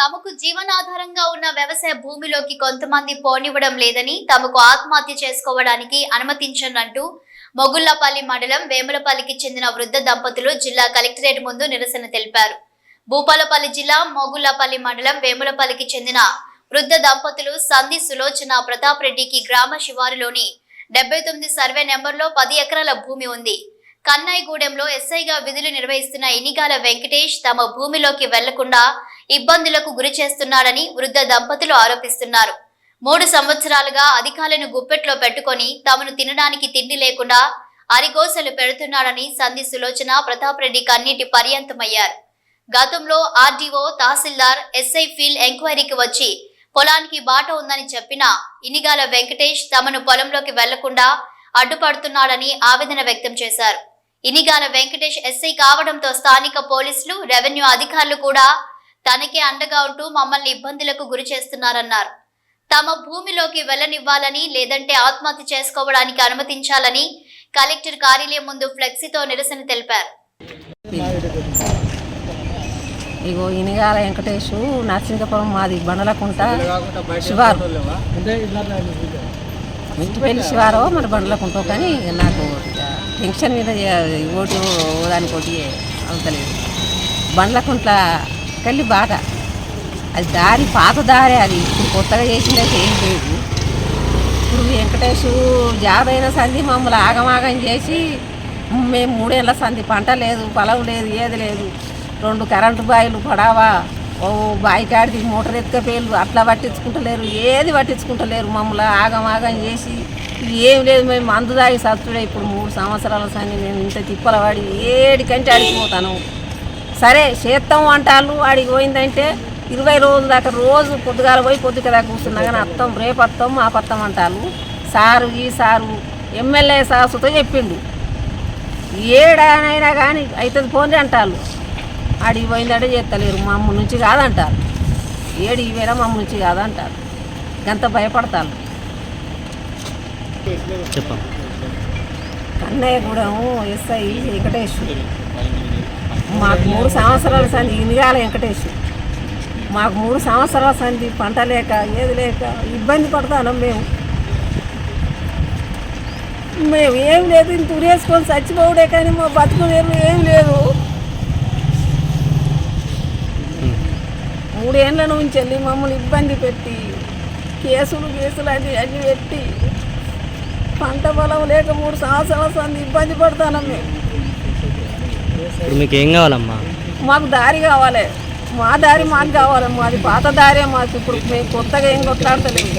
తమకు జీవనాధారంగా ఉన్న వ్యవసాయ భూమిలోకి కొంతమంది పోనివ్వడం లేదని తమకు ఆత్మహత్య చేసుకోవడానికి అనుమతించనంటూ మొగుళ్ళపల్లి మండలం వేములపల్లికి చెందిన వృద్ధ దంపతులు జిల్లా కలెక్టరేట్ ముందు నిరసన తెలిపారు. భూపాలపల్లి జిల్లా మొగుళ్ళపల్లి మండలం వేములపల్లికి చెందిన వృద్ధ దంపతులు సంధి సులోచన ప్రతాప్ రెడ్డికి గ్రామ శివారులోని డెబ్బై తొమ్మిది సర్వే నెంబర్లో పది ఎకరాల భూమి ఉంది. కన్నాయిగూడెంలో ఎస్ఐగా విధులు నిర్వహిస్తున్న ఇనిగాల వెంకటేష్ తమ భూమిలోకి వెళ్ళకుండా ఇబ్బందులకు గురి చేస్తున్నాడని వృద్ధ దంపతులు ఆరోపిస్తున్నారు. మూడు సంవత్సరాలుగా అధికారులను గుప్పెట్లో పెట్టుకొని తమను తినడానికి తిండి లేకుండా అరిగోసలు పెడుతున్నాడని సంధి సులోచన ప్రతాప్ రెడ్డి కన్నీటి పర్యంతమయ్యారు. గతంలో ఆర్డీఓ తహసీల్దార్ ఎస్ఐ ఫీల్డ్ ఎంక్వైరీకి వచ్చి పొలానికి బాట ఉందని చెప్పినా ఇనిగాల వెంకటేష్ తమను పొలంలోకి వెళ్ళకుండా అడ్డుపడుతున్నాడని ఆవేదన వ్యక్తం చేశారు. ఇనిగాల వెంకటేష్ ఎస్ఐ కావడంతో స్థానిక పోలీసులు రెవెన్యూ అధికారులు కూడా తనకే అండగా ఉంటూ మమ్మల్ని ఇబ్బందులకు గురి చేస్తున్నారన్నారు. తమ భూమిలోకి వెళ్ళనివ్వాలని లేదంటే ఆత్మహత్య చేసుకోవడానికి అనుమతించాలని కలెక్టర్ కార్యాలయం ముందు ఫ్లెక్సీతో నిరసన తెలిపారు. ఇగో ఇనిగాల వెంకటేశు నరసింగపురం మాది బండలకుంట శివారు. ఇంటిపల్లి శివారో మరి బండలకుంట కానీ నాకు టెన్షన్ మీద ఓటు దానికి ఒకటి అవుతలేదు బండ్లకుంట్ల కల్లి బాట అది దారి పాత దారి అది. ఇప్పుడు కొత్తగా చేసిందైతే ఏం లేదు. ఇప్పుడు వెంకటేష్ జాబ్ అయిన సంధి మమ్మల్ని ఆగమాగం చేసి మేము మూడేళ్ళ సంధి పంట లేదు పొలం లేదు ఏది లేదు. రెండు కరెంటు బాయిలు పడావా ఓ బాయి కాడిది మోటార్ ఎత్తుకపోయారు అట్లా పట్టించుకుంటలేరు ఏది పట్టించుకుంటలేరు మమ్మల్ని ఆగమాగం చేసి. ఏం లేదు మేము మందు తాగి సత్తుడే. ఇప్పుడు మూడు సంవత్సరాల సంది మేము ఇంత తిప్పల పడి ఏడికంటే అడిగిపోతాను సరే చేస్తాం అంటారు ఆడికి పోయిందంటే ఇరవై రోజుల దాకా రోజు పొద్దుగాల పోయి పొద్దుక దాకా కూర్చున్నా కానీ అత్తం రేపు అత్తం మా పత్తం అంటారు సారు ఈ సారు ఎమ్మెల్యే సాసుతో చెప్పిండు. ఏడానైనా కానీ అవుతుంది పోనీ అంటారు. ఆడికి పోయిందంటే చేస్తలేరు మా అమ్మ నుంచి కాదంటారు. ఏడు ఇవేనా మా అమ్మ నుంచి కాదంటారు. ఎంత భయపడతారు. చెప్పండి. కన్నయ్యగూడెం ఎస్ఐ వెంకటేష్. మాకు మూడు సంవత్సరాల సంది ఇనిగాల వెంకటేష్. మాకు మూడు సంవత్సరాల సంది పంట లేక ఏది లేక ఇబ్బంది పడతాను మేము. మేము ఏం లేదు ఇంత ఉరేసుకొని చచ్చిపోవడే కానీ మా బతుకునేరు ఏం లేదు. మూడేళ్ళ నుంచి వెళ్ళి మమ్మల్ని ఇబ్బంది పెట్టి కేసులు కేసులు అది అన్ని పెట్టి పంట పొలం లేక మూడు సంవత్సరాల సంది ఇబ్బంది పడతాను మేము. ఇప్పుడు మీకు ఏం కావాలమ్మా? మాకు దారి కావాలి. మా దారి మాకు కావాలి మాది పాత దారే మాకు. ఇప్పుడు మేము కొత్తగా ఏం కొట్లాడతలేదు